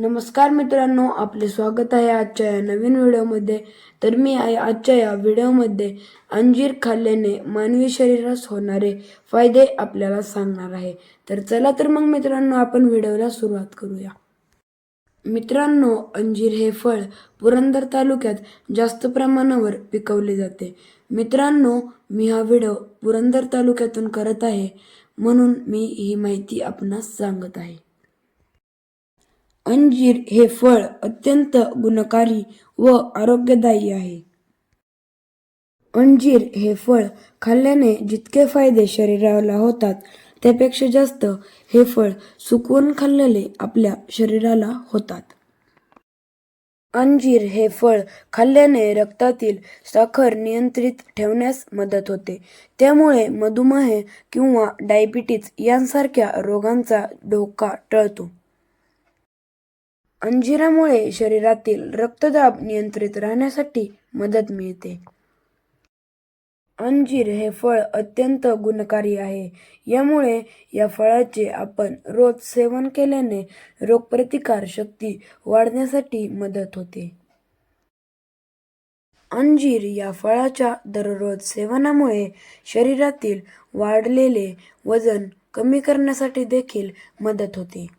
नमस्कार मित्रांनो आपले स्वागत आहे आजच्या या नवीन व्हिडिओमध्ये. तर मी आहे आजच्या या व्हिडिओमध्ये. अंजीर खाल्ल्याने मानवी शरीरास होणारे फायदे आपल्याला सांगणार आहे. तर चला तर मग मित्रांनो आपण व्हिडिओला सुरुवात करूया. मित्रांनो अंजीर हे फळ पुरंदर तालुक्यात जास्त प्रमाणावर पिकवले जाते. मित्रांनो मी हा व्हिडिओ पुरंदर तालुक्यातून करत आहे म्हणून मी ही माहिती आपणास सांगत आहे. अंजीर हे फळ अत्यंत गुणकारी व आरोग्यदायी आहे. अंजीर हे फळ खाल्ल्याने जितके फायदे शरीराला होतात त्यापेक्षा जास्त हे फळ सुकवून खाल्लेले आपल्या शरीराला होतात. अंजीर हे फळ खाल्ल्याने रक्तातील साखर नियंत्रित ठेवण्यास मदत होते. त्यामुळे मधुमेह किंवा डायबिटीज यांसारख्या रोगांचा धोका टळतो. अंजिरामुळे शरीरातील रक्तदाब नियंत्रित राहण्यासाठी मदत मिळते. अंजीर हे फळ अत्यंत गुणकारी आहे. यामुळे या फळाचे आपण रोज सेवन केल्याने रोगप्रतिकार शक्ती वाढण्यासाठी मदत होते. अंजीर या फळाच्या दररोज सेवनामुळे शरीरातील वाढलेले वजन कमी करण्यासाठी देखील मदत होते.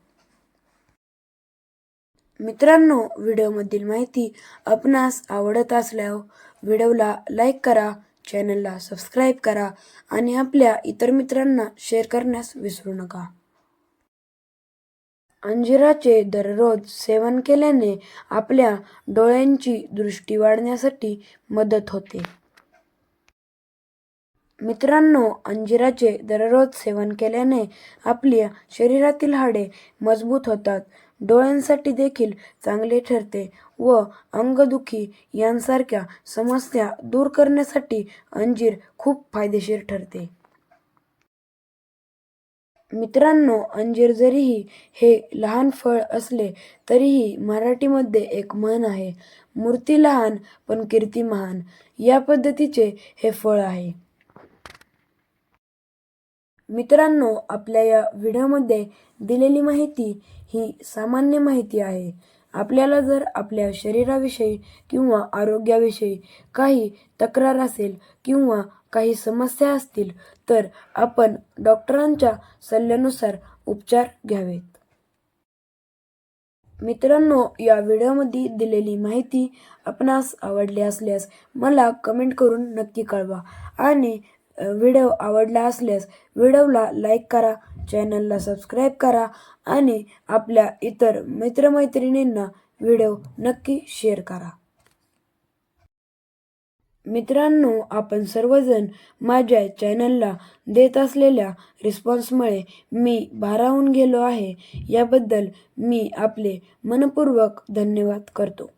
मित्रांनो व्हिडिओमधील माहिती आपणास आवडत असल्यास व्हिडिओला लाईक करा चॅनलला सबस्क्राईब करा आणि आपल्या इतर मित्रांना शेअर करण्यास विसरू नका. अंजिराचे दररोज सेवन केल्याने आपल्या डोळ्यांची दृष्टी वाढण्यासाठी मदत होते. मित्रांनो अंजिराचे दररोज सेवन केल्याने आपल्या शरीरातील हाडे मजबूत होतात. डोळ्यांसाठी देखील चांगले ठरते व अंगदुखी यांसारख्या समस्या दूर करण्यासाठी अंजीर खूप फायदेशीर ठरते. मित्रांनो अंजीर जरीही हे लहान फळ असले तरीही मराठीमध्ये एक म्हण आहे मूर्ती लहान पण कीर्ती महान. या पद्धतीचे हे फळ आहे. मित्रांनो आपल्या या व्हिडिओमध्ये दिलेली माहिती ही सामान्य माहिती आहे. आपल्याला जर आपल्या शरीराविषयी किंवा आरोग्याविषयी काही तक्रार असेल किंवा काही समस्या असतील तर आपण डॉक्टरांच्या सल्ल्यानुसार उपचार घ्यावेत. मित्रांनो या व्हिडिओमध्ये दिलेली माहिती आपणास आवडली असल्यास मला कमेंट करून नक्की कळवा आणि व्हिडिओ आवडला असल्यास व्हिडिओला लाईक करा चॅनलला सबस्क्राईब करा आणि आपल्या इतर मित्रमैत्रिणींना व्हिडिओ नक्की शेअर करा. मित्रांनो आपण सर्वजण माझ्या चॅनलला देत असलेल्या रिस्पॉन्समुळे मी भारावून गेलो आहे. याबद्दल मी आपले मनपूर्वक धन्यवाद करतो.